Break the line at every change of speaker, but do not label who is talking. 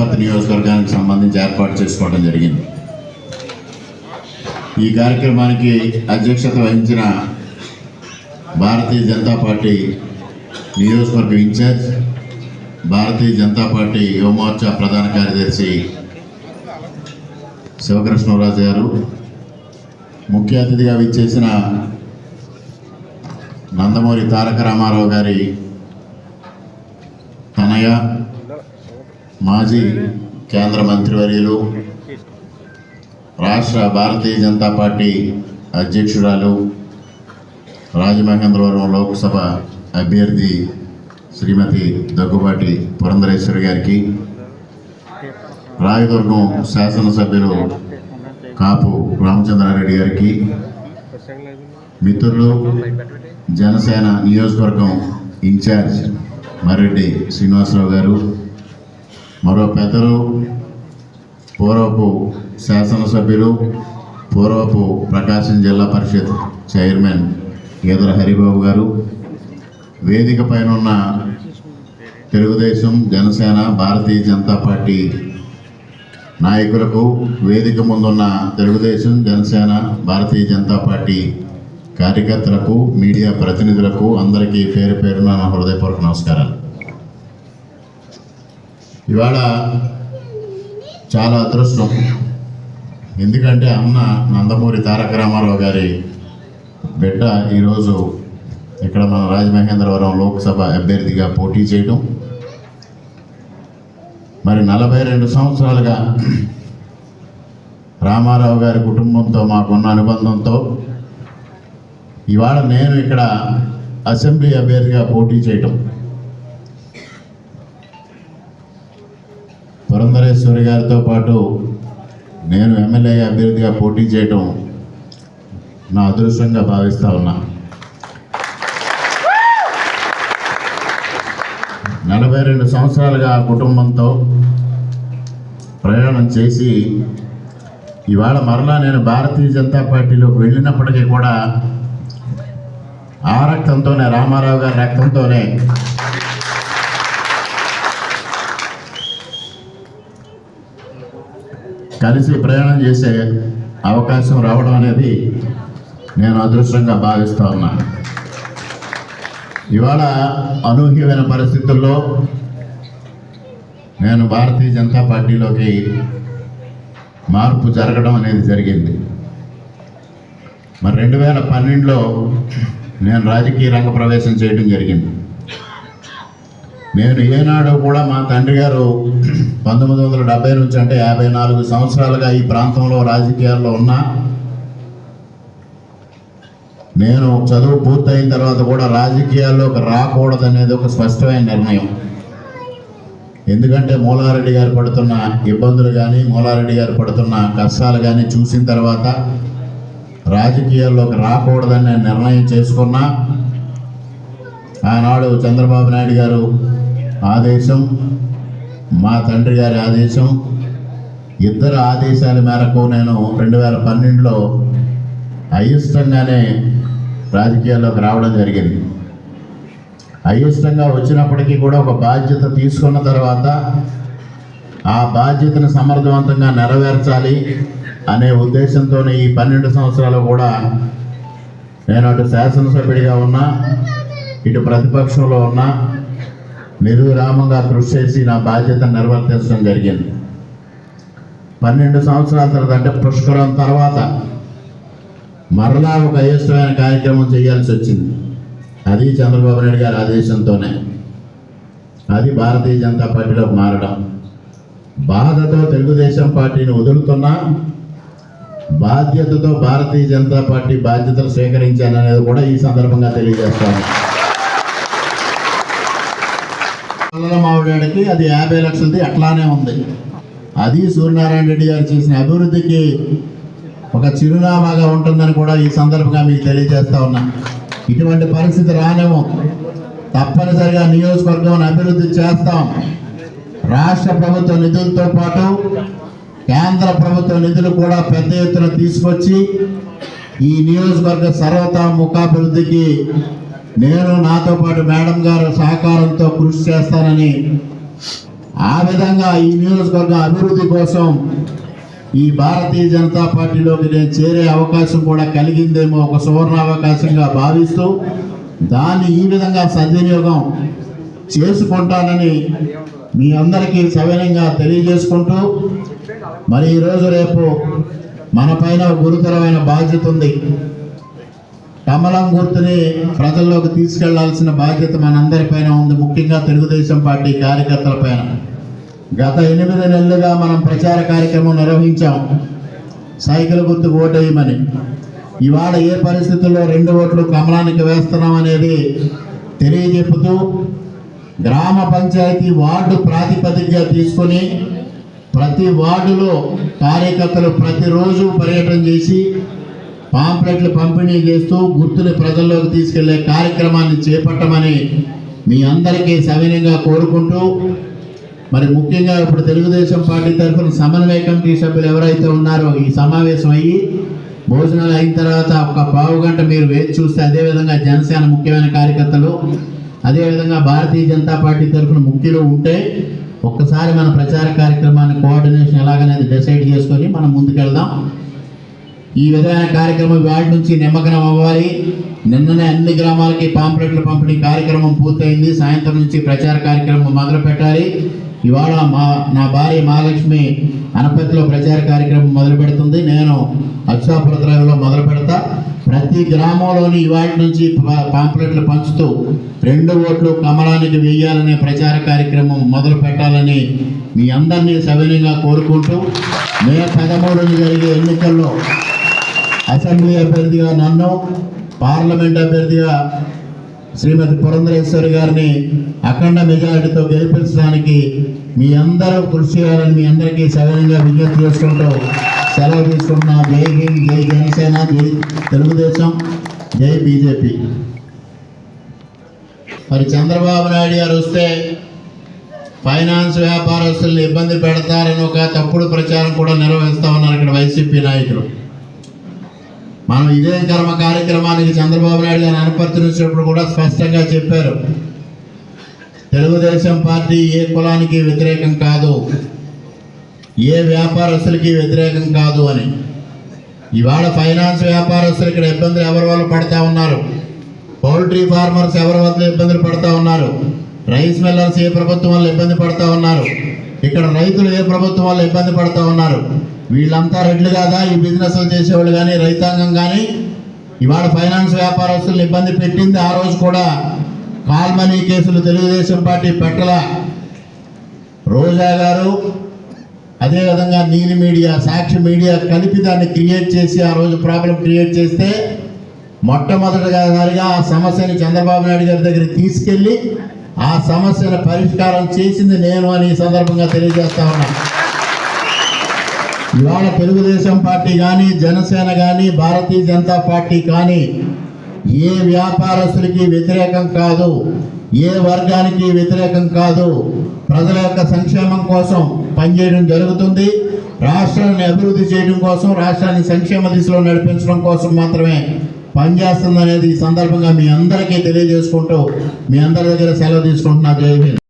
అనపర్తి నియోజకవర్గానికి సంబంధించి ఏర్పాటు చేసుకోవడం జరిగింది. ఈ కార్యక్రమానికి అధ్యక్షత వహించిన భారతీయ జనతా పార్టీ నియోజకవర్గ ఇన్ఛార్జ్ భారతీయ జనతా పార్టీ యువమోర్చా ప్రధాన కార్యదర్శి శివకృష్ణరాజు గారు ముఖ్య అతిథిగా విచ్చేసిన నందమూరి తారక రామారావు గారి తనయ మాజీ కేంద్ర మంత్రివర్యులు రాష్ట్ర భారతీయ జనతా పార్టీ అధ్యక్షురాలు రాజమహేంద్రవరం లోక్సభ అభ్యర్థి శ్రీమతి దగ్గుబాటి పురంధరేశ్వరి గారికి రాయదుర్గం శాసనసభ్యులు కాపు రామచంద్రారెడ్డి గారికి మిత్రులు జనసేన నియోజకవర్గం ఇన్ఛార్జ్ మర్రెడ్డి శ్రీనివాసరావు గారు మరో పెద్దలు పూర్వపు శాసనసభ్యులు పూర్వపు ప్రకాశం జిల్లా పరిషత్ చైర్మన్ ఈదర హరిబాబు గారు వేదిక పైన ఉన్న తెలుగుదేశం జనసేన భారతీయ జనతా పార్టీ నాయకులకు వేదిక ముందున్న తెలుగుదేశం జనసేన భారతీయ జనతా పార్టీ కార్యకర్తలకు మీడియా ప్రతినిధులకు అందరికీ పేరు పేరున హృదయపూర్వక నమస్కారాలు. ఇవాళ చాలా అదృష్టం. ఎందుకంటే అన్న నందమూరి తారక రామారావు గారి బిడ్డ ఈరోజు ఇక్కడ మన రాజమహేంద్రవరం లోక్సభ అభ్యర్థిగా పోటీ చేయడం మరి నలభై రెండు సంవత్సరాలుగా రామారావు గారి కుటుంబంతో మాకున్న అనుబంధంతో ఇవాళ నేను ఇక్కడ అసెంబ్లీ అభ్యర్థిగా పోటీ చేయటం. పురంధరేశ్వరి గారితో పాటు నేను ఎమ్మెల్యే అభ్యర్థిగా పోటీ చేయటం నా అదృష్టంగా భావిస్తూ ఉన్నా. నలభై రెండు సంవత్సరాలుగా ఆ కుటుంబంతో ప్రయాణం చేసి ఇవాళ మరలా నేను భారతీయ జనతా పార్టీలోకి వెళ్ళినప్పటికీ కూడా ఆ రక్తంతోనే రామారావు గారి రక్తంతోనే కలిసి ప్రయాణం చేసే అవకాశం రావడం అనేది నేను అదృష్టంగా భావిస్తూ ఉన్నాను ఇవాళ అనూహ్యమైన పరిస్థితుల్లో నేను భారతీయ జనతా పార్టీలోకి మార్పు జరగడం అనేది జరిగింది. మరి రెండు వేల పన్నెండులో నేను రాజకీయ రంగ ప్రవేశం చేయడం జరిగింది. నేను ఏనాడు కూడా మా తండ్రి గారు పంతొమ్మిది వందల డెబ్బై నుంచి అంటే యాభై నాలుగు సంవత్సరాలుగా ఈ ప్రాంతంలో రాజకీయాల్లో ఉన్నా నేను చదువు పూర్తయిన తర్వాత కూడా రాజకీయాల్లోకి రాకూడదనేది ఒక స్పష్టమైన నిర్ణయం. ఎందుకంటే మూలారెడ్డి గారు పడుతున్న ఇబ్బందులు కానీ మూలారెడ్డి గారు పడుతున్న కష్టాలు కానీ చూసిన తర్వాత రాజకీయాల్లోకి రాకూడదని నిర్ణయం చేసుకున్నా ఆనాడు చంద్రబాబు నాయుడు గారు ఆదేశం మా తండ్రి గారి ఆదేశం ఇద్దరు ఆదేశాల మేరకు నేను రెండు వేల పన్నెండులో అయిష్టంగానే రాజకీయాల్లోకి రావడం జరిగింది. అయిష్టంగా వచ్చినప్పటికీ కూడా ఒక బాధ్యత తీసుకున్న తర్వాత ఆ బాధ్యతను సమర్థవంతంగా నెరవేర్చాలి అనే ఉద్దేశంతోనే ఈ పన్నెండు సంవత్సరాలు కూడా నేను అటు శాసనసభ్యుడిగా ఉన్నా ఇటు ప్రతిపక్షంలో ఉన్నా నిర్విరామంగా కృషి చేసి నా బాధ్యతను నిర్వర్తించడం జరిగింది. పన్నెండు సంవత్సరాల తర్వాత అంటే పుష్కరం తర్వాత మరలా ఒక అయిష్టమైన కార్యక్రమం చేయాల్సి వచ్చింది. అది చంద్రబాబు నాయుడు గారి ఆదేశంతోనే. అది భారతీయ జనతా పార్టీలోకి మారడం. బాధతో తెలుగుదేశం పార్టీని వదులుతున్నా బాధ్యతతో భారతీయ జనతా పార్టీ బాధ్యతలు స్వీకరించాననేది కూడా ఈ సందర్భంగా తెలియజేస్తాను. మావిడాడికి అది యాభై లక్షలది అట్లానే ఉంది. అది సూర్యనారాయణ రెడ్డి గారు చేసిన అభివృద్ధికి ఒక చిరునామాగా ఉంటుందని కూడా ఈ సందర్భంగా మీకు తెలియజేస్తా ఉన్నా. ఇటువంటి పరిస్థితి రానేమో. తప్పనిసరిగా నియోజకవర్గం అభివృద్ధి చేస్తాం. రాష్ట్ర ప్రభుత్వ నిధులతో పాటు కేంద్ర ప్రభుత్వ నిధులు కూడా పెద్ద ఎత్తున తీసుకొచ్చి ఈ నియోజకవర్గ సర్వతోముఖాభివృద్ధికి నేను నాతో పాటు మేడం గారు సహకారంతో కృషి చేస్తానని ఆ విధంగా ఈ నియోజకవర్గ అభివృద్ధి కోసం ఈ భారతీయ జనతా పార్టీలోకి నేను చేరే అవకాశం కూడా కలిగిందేమో ఒక సువర్ణ అవకాశంగా భావిస్తూ దాన్ని ఈ విధంగా సద్వినియోగం చేసుకుంటానని మీ అందరికీ సవినంగా తెలియజేసుకుంటూ మరి ఈరోజు రేపు మన పైన గురుతరమైన బాధ్యత ఉంది. కమలం గుర్తుని ప్రజల్లోకి తీసుకెళ్ళాల్సిన బాధ్యత మనందరిపైన ఉంది. ముఖ్యంగా తెలుగుదేశం పార్టీ కార్యకర్తలపైన గత ఎనిమిది నెలలుగా మనం ప్రచార కార్యక్రమం నిర్వహించాం. సైకిల్ గుర్తు ఓటేయమని. ఇవాళ ఏ పరిస్థితుల్లో రెండు ఓట్లు కమలానికి వేస్తున్నాం అనేది తెలియజెప్పుతూ గ్రామ పంచాయతీ వార్డు ప్రాతిపదికగా తీసుకొని ప్రతి వార్డులో కార్యకర్తలు ప్రతిరోజు పర్యటన చేసి పాంప్లెట్లు పంపిణీ చేస్తూ గుర్తుని ప్రజల్లోకి తీసుకెళ్ళే కార్యక్రమాన్ని చేపట్టమని మీ అందరికీ సవినయంగా కోరుకుంటూ మరి ముఖ్యంగా ఇప్పుడు తెలుగుదేశం పార్టీ తరఫున సమన్వయ కమిటీ సభ్యులు ఎవరైతే ఉన్నారో ఈ సమావేశం అయ్యి భోజనాలు అయిన తర్వాత ఒక పావు గంట మీరు వేచి చూస్తే అదేవిధంగా జనసేన ముఖ్యమైన కార్యకర్తలు అదేవిధంగా భారతీయ జనతా పార్టీ తరఫున ముఖ్యులు ఉంటే ఒక్కసారి మన ప్రచార కార్యక్రమాన్ని కోఆర్డినేషన్ ఎలాగనేది డిసైడ్ చేసుకొని మనం ముందుకెళ్దాం. ఈ విధమైన కార్యక్రమం వాటి నుంచి నిమగ్నం అవ్వాలి. నిన్ననే అన్ని గ్రామాలకి పాంప్లెట్లు పంపిణీ కార్యక్రమం పూర్తయింది. సాయంత్రం నుంచి ప్రచార కార్యక్రమం మొదలు పెట్టాలి ఇవాళ మా నా భార్య మహాలక్ష్మి అనపతిలో ప్రచార కార్యక్రమం మొదలు పెడుతుంది. నేను అక్షాపురద్రావిలో మొదలు పెడతా. ప్రతి గ్రామంలోని ఇవాటి నుంచి పాంప్లెట్లు పంచుతూ రెండు ఓట్లు కమలానికి వెయ్యాలనే ప్రచార కార్యక్రమం మొదలు పెట్టాలని మీ అందరినీ సవినయంగా కోరుకుంటూ మే పదమూడున జరిగే ఎన్నికల్లో అసెంబ్లీ అభ్యర్థిగా నన్ను పార్లమెంట్ అభ్యర్థిగా శ్రీమతి పురంధరేశ్వరి గారిని అఖండ మెజారిటీతో గెలిపించడానికి మీ అందరూ కృషి చేయాలని మీ అందరికీ సవినంగా విజ్ఞప్తి చేసుకుంటూ సెలవు తీసుకుంటున్నా. జై హింద్ జై జనసేన జై తెలుగుదేశం జై బీజేపీ. మరి చంద్రబాబు నాయుడు గారు వస్తే ఫైనాన్స్ వ్యాపారస్తుల్ని ఇబ్బంది పెడతారని ఒక తప్పుడు ప్రచారం కూడా నిర్వహిస్తా ఉన్నారు ఇక్కడ వైసీపీ నాయకులు. మనం ఇదే కర్మ కార్యక్రమానికి చంద్రబాబు నాయుడు గారు అనుపర్తించినప్పుడు కూడా స్పష్టంగా చెప్పారు. తెలుగుదేశం పార్టీ ఏ కులానికి వ్యతిరేకం కాదు ఏ వ్యాపారస్తులకి వ్యతిరేకం కాదు అని. ఇవాళ ఫైనాన్స్ వ్యాపారస్తులు ఇక్కడ ఇబ్బందులు ఎవరి వల్ల పడతా ఉన్నారు? పౌల్ట్రీ ఫార్మర్స్ ఎవరి వల్ల ఇబ్బందులు పడతా ఉన్నారు? రైస్ మిల్లర్స్ ఏ ప్రభుత్వం వల్ల ఇబ్బంది పడతా ఉన్నారు? ఇక్కడ రైతులు ఏ ప్రభుత్వం వల్ల ఇబ్బంది పడతా ఉన్నారు? వీళ్ళంతా రెడ్లు కాదా? ఈ బిజినెస్లు చేసేవాళ్ళు కానీ రైతాంగం కానీ? ఇవాళ ఫైనాన్స్ వ్యాపారస్తులను ఇబ్బంది పెట్టింది ఆ రోజు కూడా కాల్ మనీ కేసులు తెలుగుదేశం పార్టీ పెట్టల. రోజా గారు అదేవిధంగా నీలి మీడియా సాక్షి మీడియా కలిపి దాన్ని క్రియేట్ చేసి ఆ రోజు ప్రాబ్లం క్రియేట్ చేస్తే మొట్టమొదటిగారిగా ఆ సమస్యని చంద్రబాబు నాయుడు గారి దగ్గరికి తీసుకెళ్ళి ఆ సమస్యను పరిష్కారం చేసింది నేను అని ఈ సందర్భంగా తెలియజేస్తా ఉన్నాను. ఇవాళ తెలుగుదేశం పార్టీ కానీ జనసేన కానీ భారతీయ జనతా పార్టీ కానీ ఏ వ్యాపారస్తులకి వ్యతిరేకం కాదు ఏ వర్గానికి వ్యతిరేకం కాదు ప్రజల యొక్క సంక్షేమం కోసం పనిచేయడం జరుగుతుంది. రాష్ట్రాన్ని అభివృద్ధి చేయడం కోసం రాష్ట్రాన్ని సంక్షేమ దిశలో నడిపించడం కోసం మాత్రమే పనిచేస్తుంది అనేది ఈ సందర్భంగా మీ అందరికీ తెలియజేసుకుంటూ మీ అందరి దగ్గర సెలవు తీసుకుంటున్నా. జై